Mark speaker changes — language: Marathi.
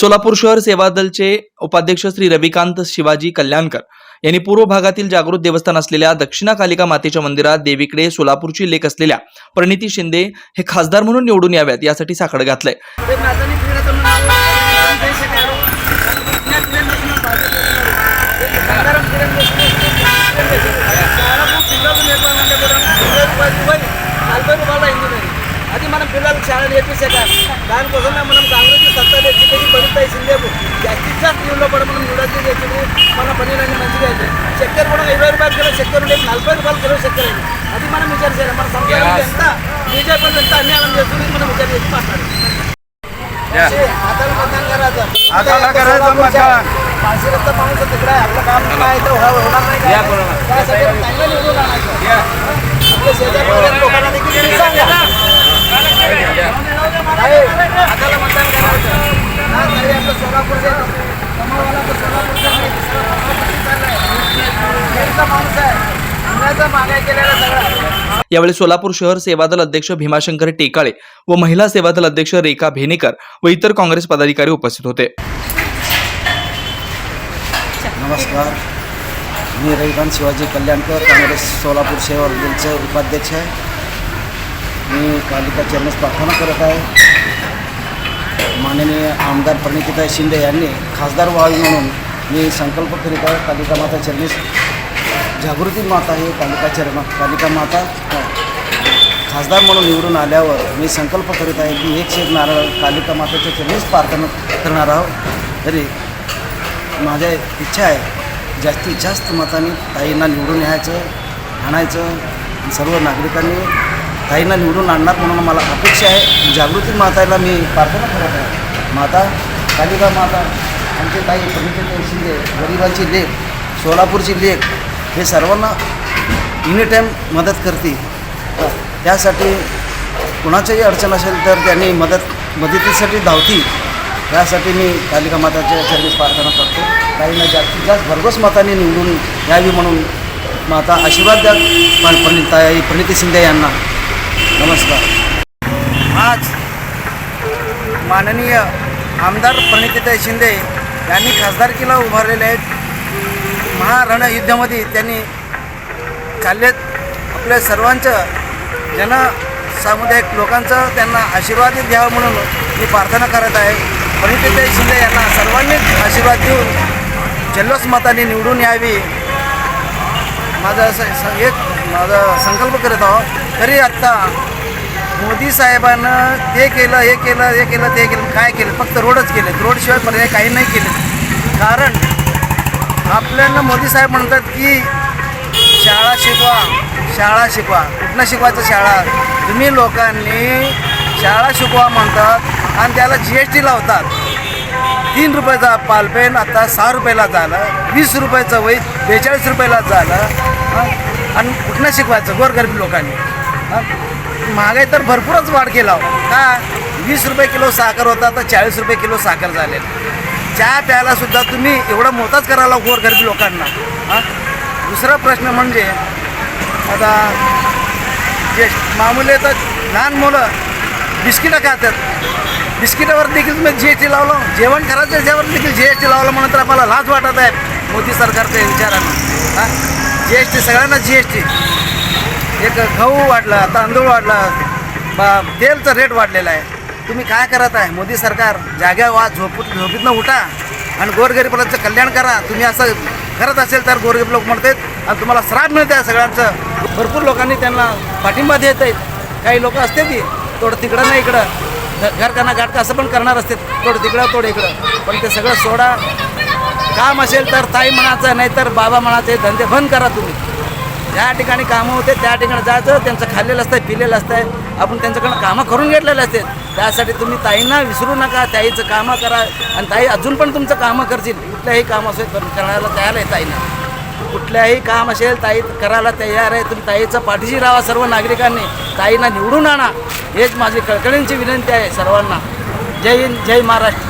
Speaker 1: सोलापूर शहर सेवा दलचे उपाध्यक्ष श्री रविकांत शिवाजी कल्याणकर यांनी पूर्व भागातील जागृत देवस्थान असलेल्या दक्षिणा कालिका मातेच्या मंदिरात देवीकडे सोलापूरची लेख असलेल्या प्रणिती शिंदे हे खासदार म्हणून निवडून याव्यात यासाठी साखड घातलंय
Speaker 2: ते नाचणी क्रीडाचं नाव देश आहे त्या क्रीडांपासून साधारण అది మనం పిల్లలకు చాలా నేర్పించాక దానికోసం మనం కాంగ్రెస్ సత్తా తెచ్చి పడుతాయి సిందేపు జాస్తి స్కీమ్లో కూడా మనం న్యూఢిల్లీ తెచ్చింది మన పనులన్నీ మంచిగా అయితే చక్కెర కూడా ఇరవై రూపాయల కిలో చక్కెర ఉండేది నలభై రూపాయల కిలో చక్కెర అయింది అది మనం విచారం చేయాలి మన సంఖ్య ఎంత బీజేపీ ఎంత అన్యాయం చేస్తుంది మనం విచారం చేసి మాట్లాడాలి हाताला मतदान करायचं
Speaker 3: हाताला करायचं मतदान.
Speaker 2: पाचशे रस्ता माणूस तिकडे आहे. आपलं काम काय आहे ते हो- होणार नाही काय? त्यासाठी चांगलं निवडून आणायचं. आपल्या शेजारी लोकांना देखील तुम्ही सांगा.
Speaker 1: यावेळी सोलापूर शहर सेवादल अध्यक्ष भीमाशंकर टेकाळे व महिला सेवादल अध्यक्ष रेखा भेनेकर व इतर काँग्रेस पदाधिकारी उपस्थित होते.
Speaker 3: नमस्कार. मी रविकांत शिवाजी कल्याणकर काँग्रेस सोलापूर शहर उपाध्यक्ष आहे. मी कालिका चरणच प्रार्थना करत आहे. माननीय आमदार प्रणितीताई शिंदे यांनी खासदार व्हावी म्हणून मी संकल्प करीत आहे कालिका माता चरणीस जागृती माता आहे कालिका चरण कालिका माता हो. खासदार म्हणून निवडून आल्यावर मी संकल्प करीत आहे की एक शेक नारळ कालिका माताच्या चरणीस प्रार्थना करणार आहोत. तरी माझ्या इच्छा आहे जास्तीत जास्त मताने ताईंना निवडून यायचं आणायचं सर्व नागरिकांनी ताईंना निवडून आणणार म्हणून मला अपेक्षा आहे. जागृती माताला मी प्रार्थना करत आहे. माता कालिका माता आमचे काही प्रमुख शिंदे गरिबांची लेख सोलापूरची लेख हे सर्वांना एनी टाईम मदत करते त्यासाठी कुणाच्याही अडचण असेल तर त्यांनी मदत मदतीसाठी धावती यासाठी मी कालिका माताच्या चरणी प्रार्थना करतो. काहींना जास्तीत जास्त भरघोस मताने निवडून यावी म्हणून माता आशीर्वाद द्या. पण प्रणिताई प्रणिती शिंदे यांना नमस्कार. आज माननीय आमदार प्रणितीताई शिंदे यांनी खासदारकीला उभारलेले आहेत. महारणयुद्धामध्ये त्यांनी चाललेत. आपल्या सर्वांचं जन सामुदायिक लोकांचं त्यांना आशीर्वाद द्यावा म्हणून मी प्रार्थना करत आहे. प्रणितीताई शिंदे यांना सर्वांनीच आशीर्वाद देऊन जल्लोष मताने निवडून यावी. माझं असं स- एक माझा संकल्प करत आहो तरी आत्ता मोदी साहेबानं ते केलं हे केलं हे केलं ते केलं काय केलं? फक्त रोडच केले रोडशिवाय पर्याय काही नाही केले कारण आपल्यानं मोदी साहेब म्हणतात की शाळा शिकवा शाळा शिकवा. कुठनं शिकवायचं शाळा? तुम्ही लोकांनी शाळा शिकवा म्हणतात आणि त्याला जी एस टी लावतात. तीन रुपयाचा पालपेन आता सहा रुपयाला झालं. वीस रुपयाचं वय बेचाळीस रुपयाला झालं. आणि कुठनं शिकवायचं? गोरगरीब लोकांनी. हां? महागाई तर भरपूरच वाढ केला हो. का? वीस रुपये किलो साखर होता तर चाळीस रुपये किलो साखर झाले. चहा प्यायला सुद्धा तुम्ही एवढा मोताच करायला गोरगरीब हो लोकांना. हां? दुसरा प्रश्न म्हणजे आता जे मामुले तर लहान मुलं बिस्किटं खातात. बिस्किटावर देखील तुम्ही जी एस टी लावलं. जेवण करायचं याच्यावर देखील जी एस टी लावलं म्हणून तर आम्हाला लाज वाटत आहे मोदी सरकारच्या विचारानं. हां? जी एस टी सगळ्यांना जी एस टी एक गहू वाढला तांदूळ वाढला बा तेलचा रेट वाढलेला आहे. तुम्ही काय करत आहे? मोदी सरकार जाग्या वा झोप झोपीतनं उठा आणि गोरगरीबांचं कल्याण करा. तुम्ही असं करत असेल तर गोरगरीब लोक म्हणतात आणि तुम्हाला श्राप मिळते आहे सगळ्यांचं. भरपूर लोकांनी त्यांना पाठिंबा देत आहेत. काही लोक असते ती थोडं तिकडं नाही इकडं. घरकांना घर असं पण करणार असते थोडं तिकडं थोडं इकडं. पण ते सगळं सोडा. काम असेल तर ताई म्हणायचं नाही तर बाबा म्हणायचं धंदे बंद करा तुम्ही. ज्या ठिकाणी कामं होते त्या ठिकाणी जायचं त्यांचं खाल्लेलं असतं पिलेलं असतं आपण त्यांच्याकडनं कामं करून घेतलेलं असते. त्यासाठी तुम्ही ताईंना विसरू नका ताईचं कामं करा. आणि ताई अजून पण तुमचं कामं करतील. कुठल्याही काम असेल करायला तयार आहे ताईनं. कुठल्याही काम असेल ताई करायला तयार आहे. तुम्ही ताईचं पाठीशी राहा सर्व नागरिकांनी. ताईंना निवडून आणा. हेच माझी कळकळींची विनंती आहे सर्वांना. जय हिंद जय महाराष्ट्र.